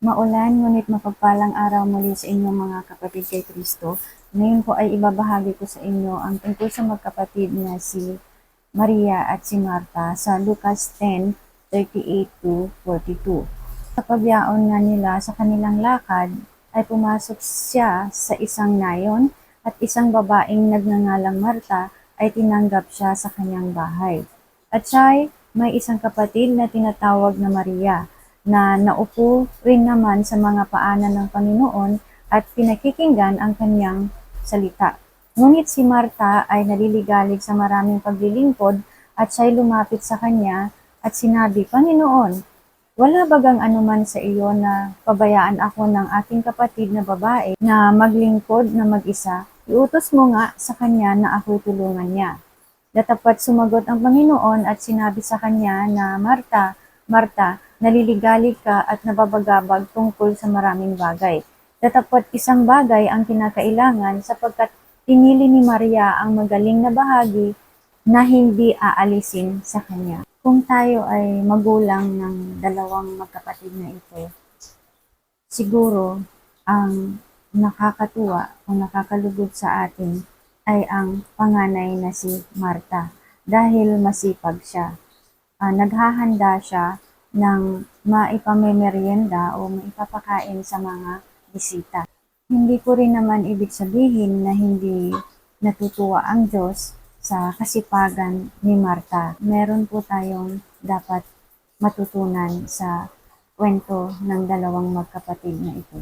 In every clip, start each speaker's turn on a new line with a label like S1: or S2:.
S1: Maulan ngunit mapagpalang araw muli sa inyong mga kapatid kay Kristo. Ngayon po ay ibabahagi ko sa inyo ang tungkol sa magkapatid na si Maria at si Marta sa Lucas 10, 38 to 42. Sa pagyaon nga nila sa kanilang lakad ay pumasok siya sa isang nayon at isang babaeng nagngangalang Marta ay tinanggap siya sa kanyang bahay. At siya may isang kapatid na tinatawag na Maria na naupo rin naman sa mga paanan ng Panginoon at pinakikinggan ang kanyang salita. Ngunit si Marta ay naliligalig sa maraming paglilingkod at siya'y lumapit sa kanya at sinabi, Panginoon, wala bagang anuman sa iyo na pabayaan ako ng aking kapatid na babae na maglingkod na mag-isa? Iutos mo nga sa kanya na ako'y tulungan niya. Datapat sumagot ang Panginoon at sinabi sa kanya na, Marta, Marta, naliligalig ka at nababagabag tungkol sa maraming bagay. Datapat isang bagay ang kinakailangan sapagkat pinili ni Maria ang magaling na bahagi na hindi aalisin sa kanya. Kung tayo ay magulang ng dalawang magkapatid na ito, siguro ang nakakatuwa o nakakalugod sa atin ay ang panganay na si Marta dahil masipag siya. Ah, naghahanda siya ng maipamemerienda o maipapakain sa mga bisita. Hindi ko rin naman ibig sabihin na hindi natutuwa ang Diyos sa kasipagan ni Marta. Meron po tayong dapat matutunan sa kwento ng dalawang magkapatid na ito.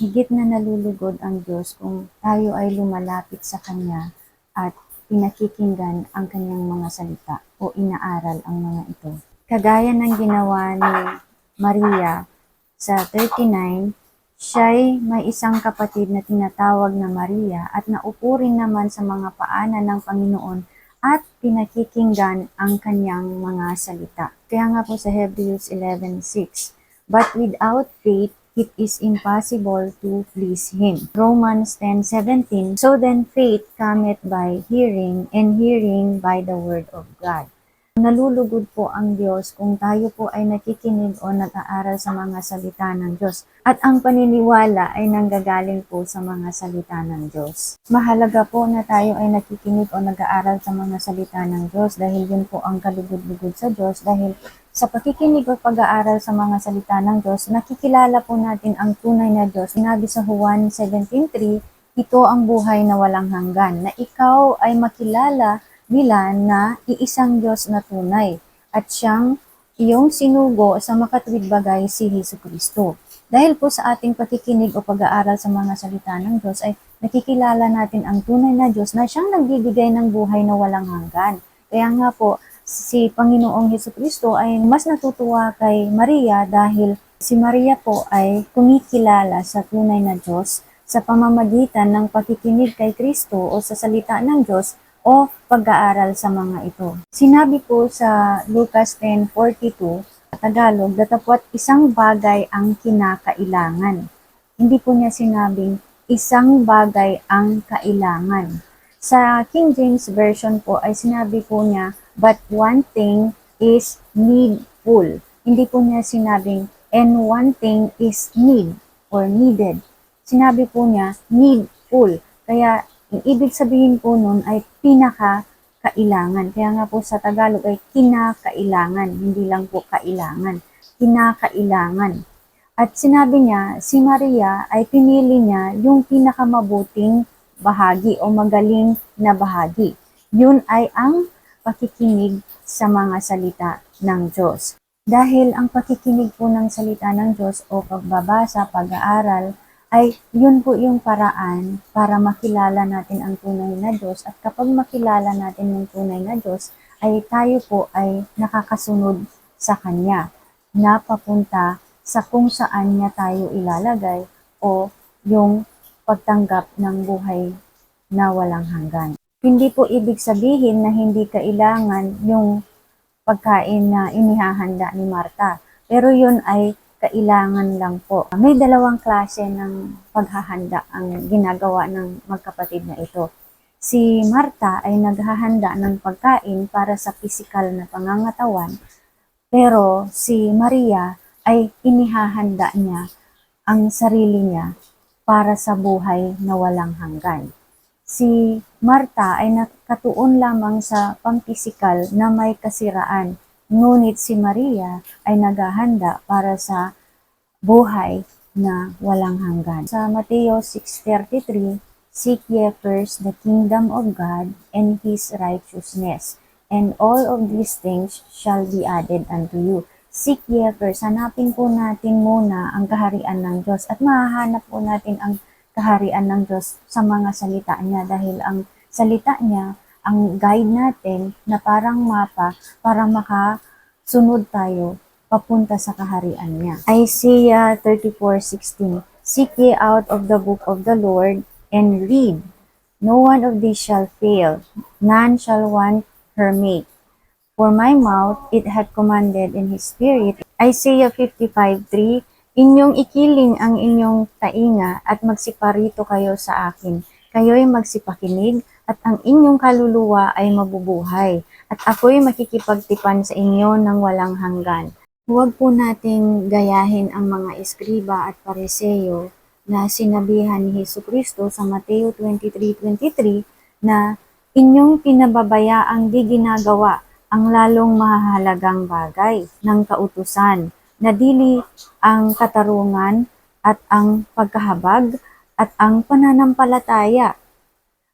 S1: Higit na nalulugod ang Diyos kung tayo ay lumalapit sa Kanya at pinakikinggan ang Kanyang mga salita o inaaral ang mga ito. Kagaya ng ginawa ni Maria sa 39, siya'y may isang kapatid na tinatawag na Maria at naupo rin naman sa mga paanan ng Panginoon at pinakikinggan ang kanyang mga salita. Kaya nga po sa Hebrews 11.6, But without faith, it is impossible to please Him. Romans 10.17, So then faith cometh by hearing, and hearing by the word of God. Nalulugod po ang Diyos kung tayo po ay nakikinig o nag-aaral sa mga salita ng Diyos. At ang paniniwala ay nanggagaling po sa mga salita ng Diyos. Mahalaga po na tayo ay nakikinig o nag-aaral sa mga salita ng Diyos dahil yun po ang kalugod-lugod sa Diyos dahil sa pakikinig o pag-aaral sa mga salita ng Diyos, nakikilala po natin ang tunay na Diyos. Sinabi sa Juan 17.3, ito ang buhay na walang hanggan, na ikaw ay makilala nila na iisang Diyos na tunay at siyang iyong sinugo sa makatwid bagay si Hesu Kristo. Dahil po sa ating pakikinig o pag-aaral sa mga salita ng Diyos ay nakikilala natin ang tunay na Diyos na siyang nagbibigay ng buhay na walang hanggan. Kaya nga po, si Panginoong Heso Kristo ay mas natutuwa kay Maria dahil si Maria po ay kumikilala sa tunay na Diyos sa pamamagitan ng pakikinig kay Kristo o sa salita ng Diyos o pag-aaral sa mga ito. Sinabi po sa Lucas 10.42, Tagalog, datapot isang bagay ang kinakailangan. Hindi po niya sinabing isang bagay ang kailangan. Sa King James Version po ay sinabi po niya, but one thing is needful. Hindi po niya sinabing, and one thing is need or needed. Sinabi po niya, needful. Kaya yung ibig sabihin po nun ay pinaka-kailangan. Kaya nga po sa Tagalog ay kinakailangan, hindi lang po kailangan. Kinakailangan. At sinabi niya, si Maria ay pinili niya yung pinakamabuting bahagi o magaling na bahagi. Yun ay ang pakikinig sa mga salita ng Diyos. Dahil ang pakikinig po ng salita ng Diyos o pagbabasa, pag-aaral, ay yun po yung paraan para makilala natin ang tunay na Diyos at kapag makilala natin yung tunay na Diyos ay tayo po ay nakakasunod sa Kanya na papunta sa kung saan niya tayo ilalagay o yung pagtanggap ng buhay na walang hanggan. Hindi po ibig sabihin na hindi kailangan yung pagkain na inihahanda ni Marta. Pero yun ay kailangan lang po. May dalawang klase ng paghahanda ang ginagawa ng magkapatid na ito. Si Marta ay naghahanda ng pagkain para sa pisikal na pangangatawan, pero si Maria ay inihahanda niya ang sarili niya para sa buhay na walang hanggan. Si Marta ay nakatuon lamang sa pampisikal na may kasiraan, ngunit si Maria ay naghahanda para sa buhay na walang hanggan. Sa Mateo 6.33, Seek ye first the kingdom of God and His righteousness, and all of these things shall be added unto you. Seek ye first, hanapin po natin muna ang kaharian ng Diyos at mahahanap po natin ang kaharian ng Diyos sa mga salita niya dahil ang salita niya ang guide natin na parang mapa para makasunod tayo papunta sa kaharian niya. Isaiah 34:16 Seek ye out of the book of the Lord and read. No one of these shall fail, none shall want her mate. For my mouth it hath commanded in his spirit. Isaiah 55:3 Inyong ikiling ang inyong tainga at magsiparito kayo sa akin. Kayo'y magsipakinig at ang inyong kaluluwa ay mabubuhay. At ako'y makikipagtipan sa inyo ng walang hanggan. Huwag po nating gayahin ang mga eskriba at pariseyo na sinabihan ni Hesus Kristo sa Mateo 23:23 na inyong pinababayaang di ginagawa ang lalong mahalagang bagay ng kautusan na dili ang katarungan at ang pagkahabag at ang pananampalataya.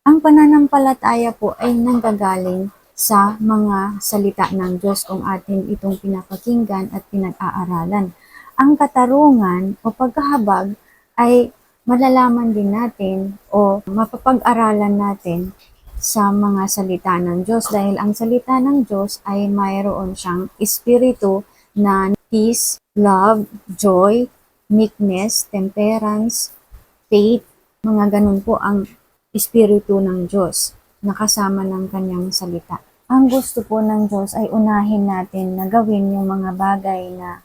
S1: Ang pananampalataya po ay nanggagaling sa mga salita ng Diyos kung atin itong pinapakinggan at pinag-aaralan. Ang katarungan o pagkahabag ay malalaman din natin o mapapag-aralan natin sa mga salita ng Diyos dahil ang salita ng Diyos ay mayroon siyang espiritu na peace, love, joy, meekness, temperance, faith, mga ganun po ang espiritu ng Diyos na kasama ng kanyang salita. Ang gusto po ng Diyos ay unahin natin na gawin yung mga bagay na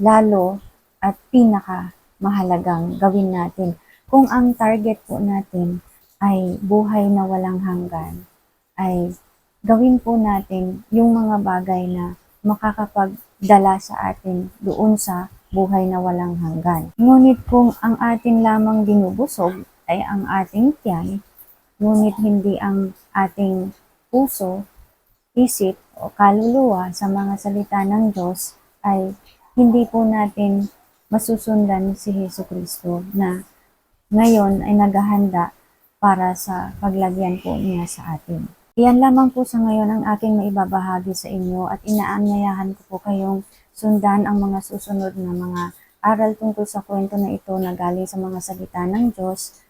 S1: lalo at pinaka mahalagang gawin natin. Kung ang target po natin ay buhay na walang hanggan, ay gawin po natin yung mga bagay na makakapagdala sa atin doon sa buhay na walang hanggan. Ngunit kung ang atin lamang binubusog ay ang ating tiyan, ngunit hindi ang ating puso, isip o kaluluwa sa mga salita ng Diyos ay hindi po natin masusundan si Heso Kristo na ngayon ay naghahanda para sa paglagyan po niya sa atin. Iyan lamang po sa ngayon ang aking maibabahagi sa inyo at inaanyayahan ko po kayong sundan ang mga susunod na mga aral tungkol sa kwento na ito na galing sa mga salita ng Diyos